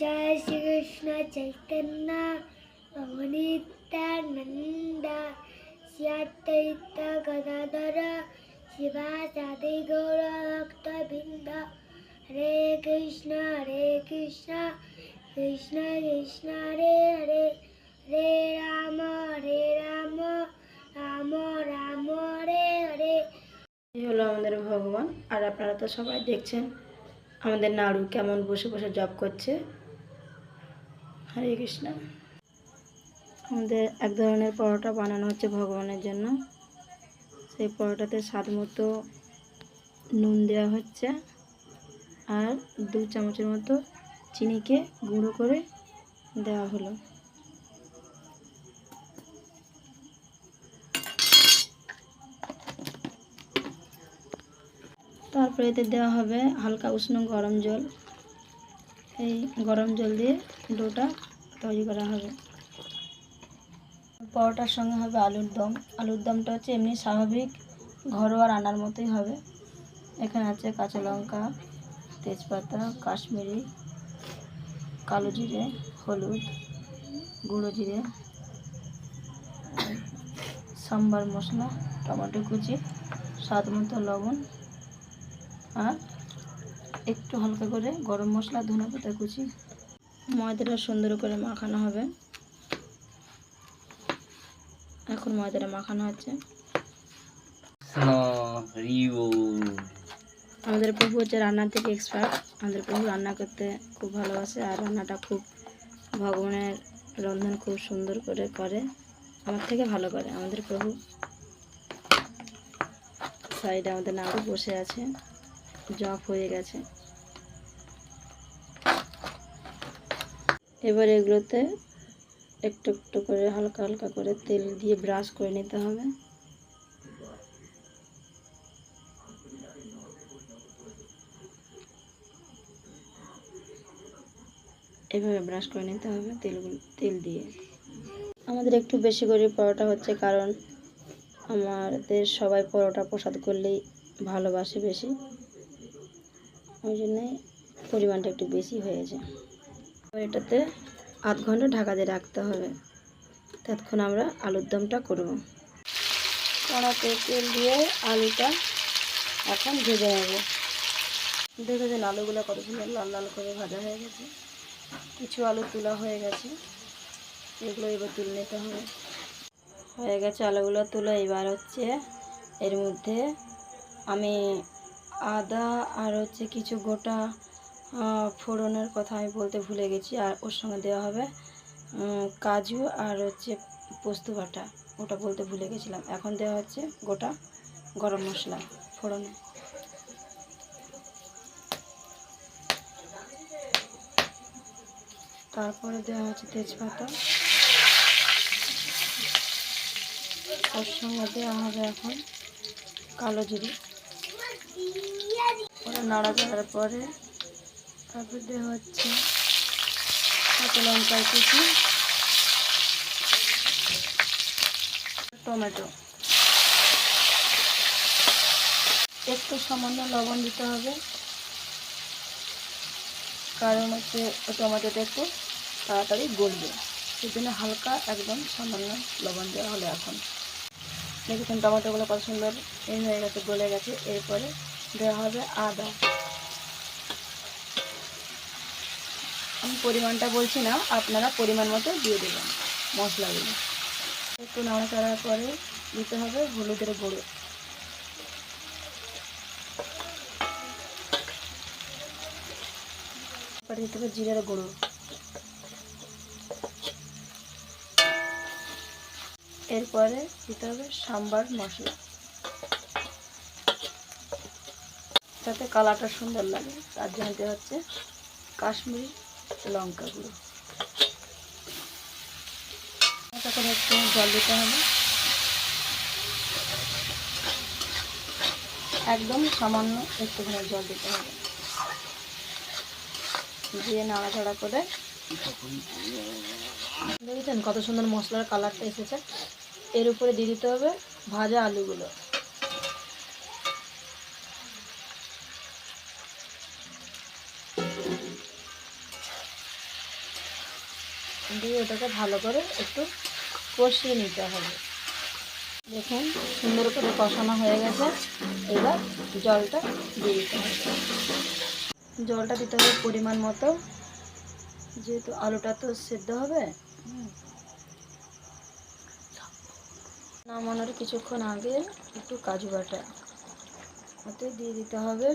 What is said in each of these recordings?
জয় শ্রীকৃষ্ণ চৈতন্য প্রভু নিত্যানন্দ শ্রীঅদ্বৈত গদাধর শিবাসাদি গৌর ভক্তবৃন্দ হরে কৃষ্ণ হরে কৃষ্ণ কৃষ্ণ কৃষ্ণ হরে হরে হরে রাম হরে রাম রাম রাম হরে হরে হলো আমাদের ভগবান, আর আপনারা তো সবাই দেখছেন আমাদের নাড়ু কেমন বসে বসে জব করছে। হরে কৃষ্ণ। আমাদের এক ধরনের পরোটা বানানো হচ্ছে ভগবানের জন্য। সেই পরোটাতে স্বাদ মতো নুন দেওয়া হচ্ছে আর দু চামচের মতো চিনিকে গুঁড়ো করে দেওয়া হলো। তারপরে এতে দেওয়া হবে হালকা উষ্ণ গরম জল। এই গরম জল দিয়ে ডোটা তৈরি করা হবে। পরোটার সঙ্গে হবে আলুর দম। আলুর দমটা হচ্ছে এমনি স্বাভাবিক ঘরোয়া রান্নার মতোই হবে। এখানে আছে কাঁচা লঙ্কা, তেজপাতা, কাশ্মীরি, কালো জিরে, হলুদ, গুঁড়ো জিরে, সাম্বার মশলা, টমেটো কুচি, স্বাদ মতো লবণ, আর একটু হালকা করে গরম মশলা ধনে পাতা কুচি। ময়দাটা সুন্দর করে মাখানো হবে। এখন ময়দাটা মাখানো হচ্ছে। আমাদের প্রভু হচ্ছে রান্নার থেকে এক্সপার্ট আমাদের প্রভু রান্না করতে খুব ভালোবাসে আর রান্নাটা খুব ভগবানের রন্ধন খুব সুন্দর করে করে। আমার থেকে ভালো করে। আমাদের প্রভু সাইডে আমাদের নাড়ু বসে আছে। জব হয়ে গেছে। এবার এগুলোতে একটু একটু করে হালকা হালকা করে তেল দিয়ে ব্রাশ করে নিতে হবে। এভাবে ব্রাশ করে নিতে হবে তেলগুলো তেল দিয়ে। আমাদের একটু বেশি করে পরোটা হচ্ছে কারণ আমাদের সবাই পরোটা প্রসাদ করলেই ভালোবাসে বেশি। ওই জন্যে পরিমাণটা একটু বেশি হয়েছে এবার এটাতে আধ ঘণ্টা ঢাকা দিয়ে রাখতে হবে। ততক্ষণ আমরা আলুর দমটা করব। কড়াতে তেল দিয়ে আলুটা এখন ভেজে নেব। দেখেছেন আলুগুলো কত সুন্দর লাল লাল করে ভাজা হয়ে গেছে। কিছু আলু তোলা হয়ে গেছে। এগুলো এবার তুলে নিতে হবে। হয়ে গেছে আলুগুলো তুলে। এবার হচ্ছে এর মধ্যে আমি আদা আর হচ্ছে কিছু গোটা ফোড়নের কথা আমি বলতে ভুলে গেছি, আর ওর সঙ্গে দেওয়া হবে কাজু আর হচ্ছে পোস্ত বাটা, ওটা বলতে ভুলে গেছিলাম। এখন দেওয়া হচ্ছে গোটা গরম মশলা, ফোড়নে। তারপরে দেওয়া হচ্ছে তেজপাতা। ওর সঙ্গে দেওয়া হবে এখন কালো জিরে। ওরা নাড়া দেওয়ার পরে তারপর হচ্ছে কাঁচা লঙ্কার কুচি, টমেটো। একটু সামান্য লবণ দিতে হবে, কারণ হচ্ছে টমেটোটা একটু তাড়াতাড়ি গলবে। সেই জন্য হালকা একদম সামান্য লবণ দেওয়া হলো এখন। দেখেছেন টমেটোগুলো কত সুন্দর এই হয়ে গেছে, গলে গেছে, এরপরে দেওয়া হবে আদা। আমি পরিমাণটা বলছি না, আপনারা পরিমাণ মতো দিয়ে দেবেন মশলাগুলো। একটু নাড়াচাড়ার পরে দিতে হবে হলুদের গুঁড়ো। দিতে হবে জিরের গুঁড়ো। এরপরে দিতে হবে সাম্বার মশলা। যাতে কালারটা সুন্দর লাগে। তার জন্য হচ্ছে কাশ্মীরি লঙ্কা গুঁড়ো করে একটু জল দিতে হবে। একদম সামান্য একটুখানি জল দিতে হবে। দিয়ে নাড়াচাড়া করে দেখেছেন কত সুন্দর মশলার কালারটা এসেছে। এর উপরে দিয়ে দিতে হবে ভাজা আলুগুলো। দিয়ে ওটাকে ভালো করে একটু কষিয়ে নিতে হবে। দেখুন, সুন্দর করে কষানো হয়ে গেছে। এবার জলটা দিয়ে দিতে হবে। জলটা দিতে হবে পরিমাণ মতো। যেহেতু আলুটা তো সেদ্ধ হবে। নামানোর কিছুক্ষণ আগে একটু কাজু বাটা ওতে দিয়ে দিতে হবে।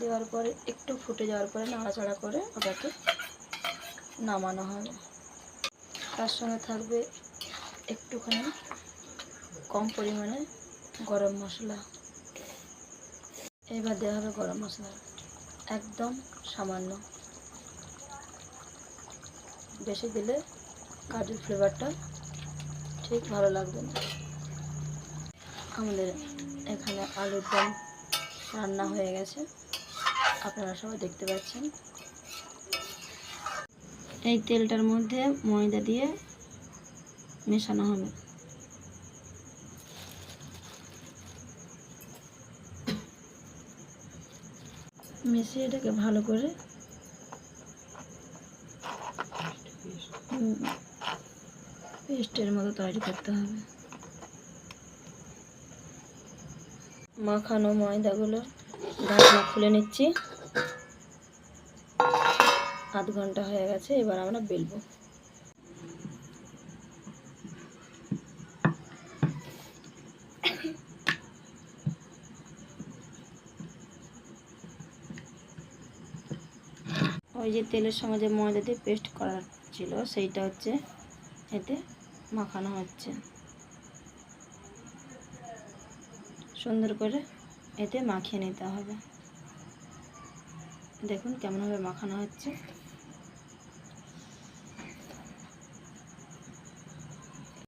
দেওয়ার পরে একটু ফুটে যাওয়ার পরে নাড়াচাড়া করে ওটাকে নামানো হবে। তার সঙ্গে থাকবে একটুখানি কম পরিমাণে গরম মশলা। এবার দেওয়া হবে গরম মশলা। একদম সামান্য। বেশি দিলে কাজুর ফ্লেভারটা ঠিক ভালো লাগবে না। আমাদের এখানে আলুর দম রান্না হয়ে গেছে। আপনারা সবাই দেখতে পাচ্ছেন। এই তেলটার মধ্যে ময়দা দিয়ে মেশানো হবে। মিশিয়ে এটাকে ভালো করে পেস্টের মতো তৈরি করতে হবে। মাখানো ময়দাগুলো ঢাকনা খুলে নিচ্ছি। আধ ঘণ্টা হয়ে গেছে, এবার আমরা বেলবো। ওই যে তেলের সঙ্গে যে ময়দা দিয়ে পেস্ট করা ছিল, সেইটা হচ্ছে এতে মাখানো হচ্ছে। সুন্দর করে এতে মাখিয়ে নিতে হবে। দেখুন কেমনভাবে মাখানো হচ্ছে।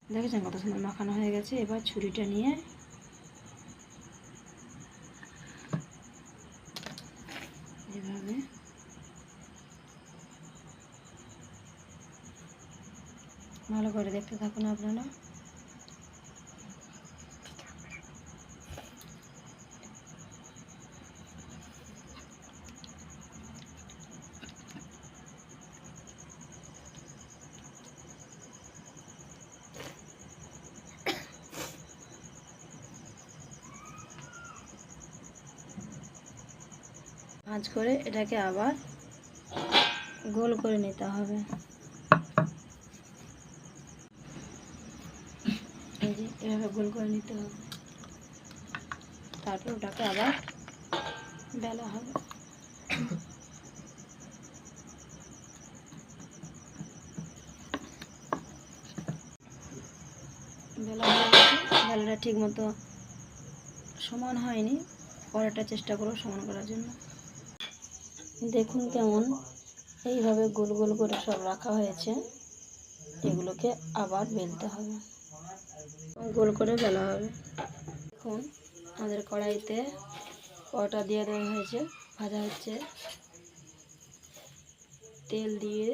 দেখেছেন কত সুন্দর মাখানো হয়ে গেছে। এবার ছুরিটা নিয়ে এভাবে ভালো করে দেখতে থাকুন আপনারা। ভাঁজ করে এটাকে আবার গোল করে নিতে হবে। এই যে এভাবে গোল করে নিতে হবে। তারপর ওটাকে আবার বেলা হবে। বেলা বেলাটা ঠিক মতো সমান হয়নি। পরেরটা চেষ্টা করো সমান করার জন্য। দেখুন কেমন। এইভাবে গোল গোল করে সব রাখা হয়েছে। এগুলোকে আবার বেলতে হবে। গোল করে বেলা হবে। দেখুন আমাদের কড়াইতে কটা দিয়ে দেওয়া হয়েছে। ভাজা হচ্ছে। তেল দিয়ে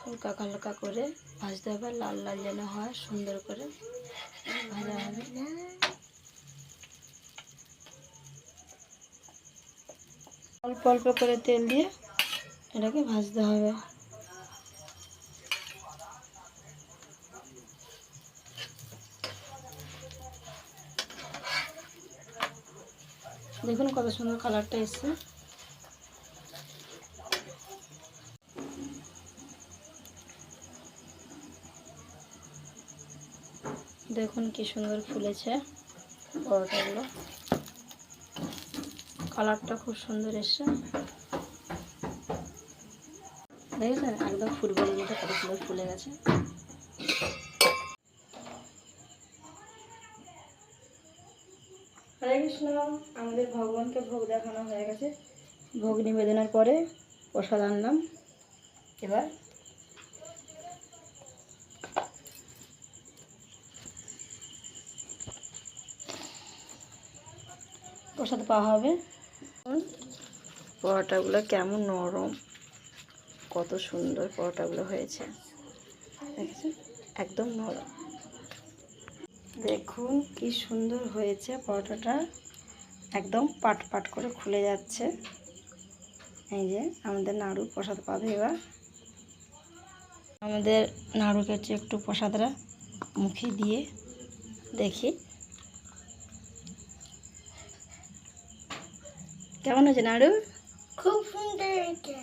হালকা হালকা করে ভাজতে হবে। লাল লাল যেন হয় সুন্দর করে ভাজা হবে। অল্প অল্প করে তেল দিয়ে এটাকে ভাজতে হবে। দেখুন কত সুন্দর কালারটা এসছে। দেখুন কি সুন্দর ফুলেছে পরোটাগুলো। কালারটা খুব সুন্দর এসছে। দেখেছেন? একদম ফুটবলের মতো কত সুন্দর ফুলে গেছে। হরে কৃষ্ণ আমাদের ভগবানকে ভোগ দেখানো হয়ে গেছে। ভোগ নিবেদনের পরে প্রসাদ আনলাম এবার প্রসাদ পাওয়া হবে। পরোটাগুলো কেমন নরম, কত সুন্দর পরোটাগুলো হয়েছে। একদম নরম। দেখুন কি সুন্দর হয়েছে পরোটাটা। একদম পাট পাট করে খুলে যাচ্ছে। এই যে আমাদের নাড়ু প্রসাদ পাবে এবার। আমাদের নাড়ুকে হচ্ছে একটু প্রসাদরা মুখে দিয়ে দেখি। কেমন হয়েছে নাড়ু? খুব সুন্দর হয়েছে।